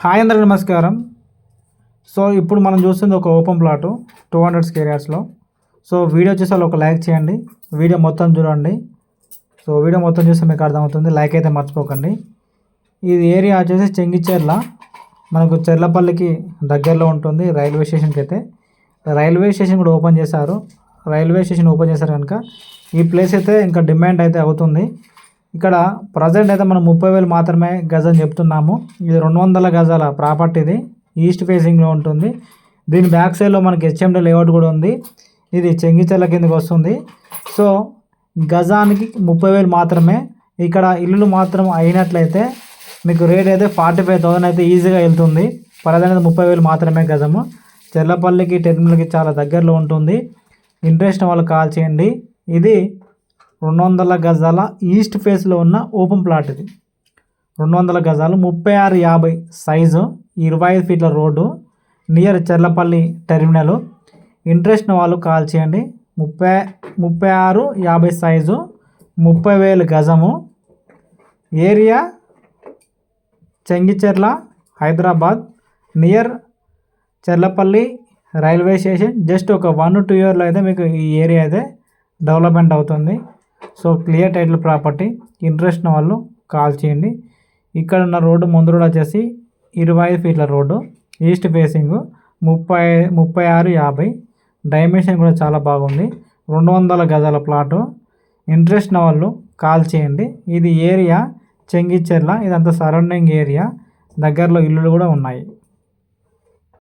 Hi అందరికి నమస్కారం. So ఇప్పుడు మనం చూస్తుంది ఒక open plot two hundred square so video చూసే వాళ్ళు ఒక లైక్ చేయండి. వీడియో మొత్తం చూడండి. సో వీడియో మొత్తం చూస్తే మీకు అర్థమవుతుంది. లైక్ అయితే మర్చిపోకండి. ఇది ఏరియా వచ్చేసి చెంగిచెర్ల మనకు చెర్లపల్లికి దగ్గరలో ఉంటుంది. రైల్వే స్టేషన్కి అయితే. రైల్వే స్టేషన్ కూడా ఓపెన్ చేశారు. రైల్వే స్టేషన్ ఓపెన్ చేశారు కనుక ఈ ప్లేస్ అయితే ఇంకా డిమాండ్ అయితే అవుతుంది. ఇక్కడ ప్రజెంట్ అయితే మనం ముప్పై వేలు మాత్రమే గజం చెప్తున్నాము. ఇది రెండు వందల గజాల ప్రాపర్టీ ఇది. ఈస్ట్ ఫేసింగ్లో ఉంటుంది. దీని బ్యాక్ సైడ్లో మనకి హెచ్ఎండి లేఅవుట్ కూడా ఉంది. ఇది చెంగిచెర్ల కిందకి వస్తుంది. సో గజానికి ముప్పై వేలు మాత్రమే. ఇక్కడ ఇల్లులు మాత్రం అయినట్లయితే మీకు రేట్ అయితే ఫార్టీ ఫైవ్ థౌసండ్ అయితే ఈజీగా వెళ్తుంది. పరదనేది ముప్పై వేలు మాత్రమే గజము. చెల్లపల్లికి టెర్మినల్కి చాలా దగ్గరలో ఉంటుంది. ఇంట్రెస్ట్ వాళ్ళు కాల్ చేయండి. ఇది రెండు వందల గజాల ఈస్ట్ ఫేస్లో ఉన్న ఓపెన్ ప్లాట్ ఇది. రెండు వందల గజాలు ముప్పై ఆరు యాభై సైజు ఇరవై ఐదు ఫీట్ల road near Cherlapalli terminal. Interest వాళ్ళు కాల్ చేయండి. ముప్పై ముప్పై ఆరు యాభై సైజు ముప్పై వేలు గజము. Area Chengicherla Hyderabad. Near Cherlapalli railway station. Just ఒక వన్ టూ ఇయర్లో అయితే మీకు ఈ ఏరియా అయితే డెవలప్మెంట్ అవుతుంది. So clear title property interest ఉన్న వాళ్ళు కాల్ చేయండి. ఇక్కడ ఉన్న రోడ్డు ముందు రోడ్ వచ్చేసి ఇరవై ఐదు ఫీట్ల రోడ్డు ఈస్ట్ ఫేసింగ్ ముప్పై ముప్పై ఆరు యాభై. డైమెన్షన్ కూడా చాలా బాగుంది. రెండు వందల గజాల ప్లాటు. ఇంట్రెస్ట్ ఉన్న వాళ్ళు కాల్ చేయండి. ఇది ఏరియా చెంగిచెర్ల ఇదంతా సరౌండింగ్ ఏరియా. దగ్గరలో ఇల్లులు కూడా ఉన్నాయి.